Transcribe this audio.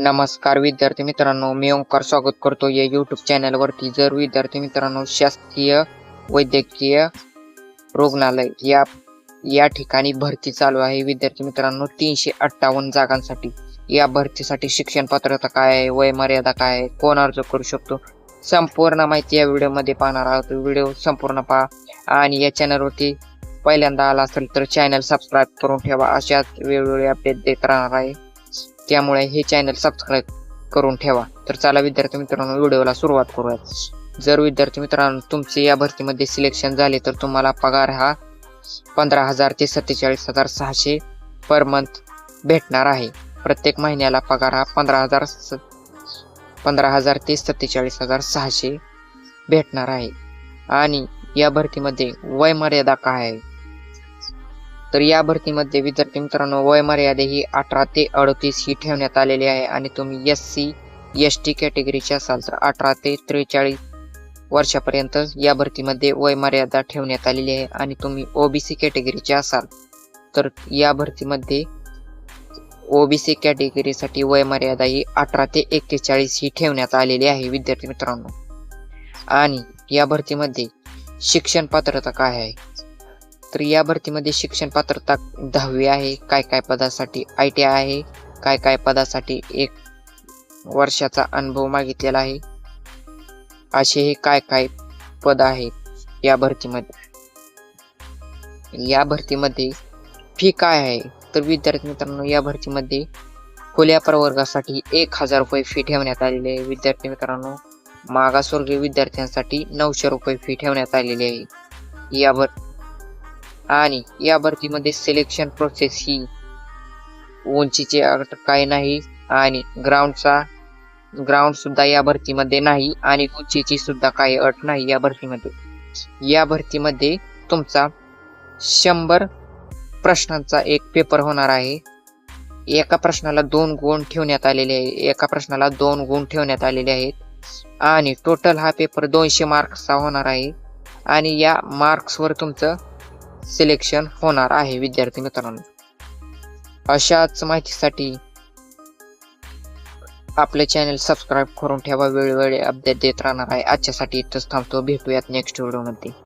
नमस्कार विद्यार्थी मित्रांनो. मी ओंकार स्वागत करतो या यूट्यूब चॅनलवरती जर विद्यार्थी मित्रांनो शासकीय वैद्यकीय रुग्णालय या या ठिकाणी भरती चालू आहे. विद्यार्थी मित्रांनो तीनशे अठ्ठावन्न जागांसाठी या भरतीसाठी शिक्षण पात्रता काय आहे वयमर्यादा काय आहे कोण अर्ज करू शकतो संपूर्ण माहिती या व्हिडिओमध्ये पाहणार आहोत. व्हिडिओ संपूर्ण पहा आणि या चॅनलवरती पहिल्यांदा आला असेल तर चॅनल सबस्क्राईब करून ठेवा. अशाच वेगवेगळे अपडेट देत राहणार आहे. त्यामुळे हे चॅनल सबस्क्राईब करून ठेवा. तर चला विद्यार्थी मित्रांनो व्हिडिओला सुरुवात करूयात. जर विद्यार्थी मित्रांनो तुमचे या भरतीमध्ये सिलेक्शन झाले तर तुम्हाला पगार हा पंधरा हजार ते सत्तेचाळीस हजार सहाशे पर मंथ भेटणार आहे. प्रत्येक महिन्याला पगार हा पंधरा हजार स- पंधरा हजार ते सत्तेचाळीस हजार सहाशे भेटणार आहे. आणि या भरतीमध्ये वय मर्यादा काय आहे? तर या भरतीमध्ये विद्यार्थी मित्रांनो वयमर्यादा ही अठरा ते अडतीस ही ठेवण्यात आलेली आहे आणि तुम्ही एस सी एस टी कॅटेगरीचे असाल तर अठरा ते त्रेचाळीस वर्षापर्यंत या भरतीमध्ये वय मर्यादा ठेवण्यात आलेली आहे आणि तुम्ही ओबीसी कॅटेगरीचे असाल. तर या भरतीमध्ये ओबीसी कॅटेगरीसाठी वय मर्यादा ही अठरा ते एक्केचाळीस ही ठेवण्यात आलेली आहे विद्यार्थी मित्रांनो. आणि या भरतीमध्ये शिक्षण पात्रता काय आहे? तर या भरतीमध्ये शिक्षण पात्रता दहावी आहे काय काय पदासाठी आय टी आय आहे काय काय पदासाठी एक वर्षाचा अनुभव मागितलेला आहे असे हे काय काय पद आहेत या भरतीमध्ये? या भरतीमध्ये फी काय आहे? तर विद्यार्थी मित्रांनो या भरतीमध्ये खुल्या प्रवर्गासाठी एक हजार रुपये फी ठेवण्यात आलेली आहे. विद्यार्थी मित्रांनो मागासवर्गीय विद्यार्थ्यांसाठी नऊशे रुपये फी ठेवण्यात आलेली आहे. या भर आणि या भरतीमध्ये सिलेक्शन प्रोसेस ही उंचीची अट काही नाही आणि ग्राउंडचा ग्राउंड सुद्धा या भरतीमध्ये नाही आणि उंचीची सुद्धा काही अट नाही या भरतीमध्ये. या भरतीमध्ये तुमचा शंभर प्रश्नांचा एक पेपर होणार आहे. एका प्रश्नाला दोन गुण ठेवण्यात आलेले आहे. एका प्रश्नाला दोन गुण ठेवण्यात आलेले आहेत. आणि टोटल हा पेपर दोनशे मार्क्सचा होणार आहे. आणि या मार्क्सवर तुमचं सिलेक्शन होणार आहे विद्यार्थी मित्रांनो. अशाच माहितीसाठी आपले चॅनल सबस्क्राईब करून ठेवा. वेळोवेळी अपडेट देत राहणार आहे. आजच्यासाठी इथंच थांबतो. भेटूयात नेक्स्ट व्हिडिओमध्ये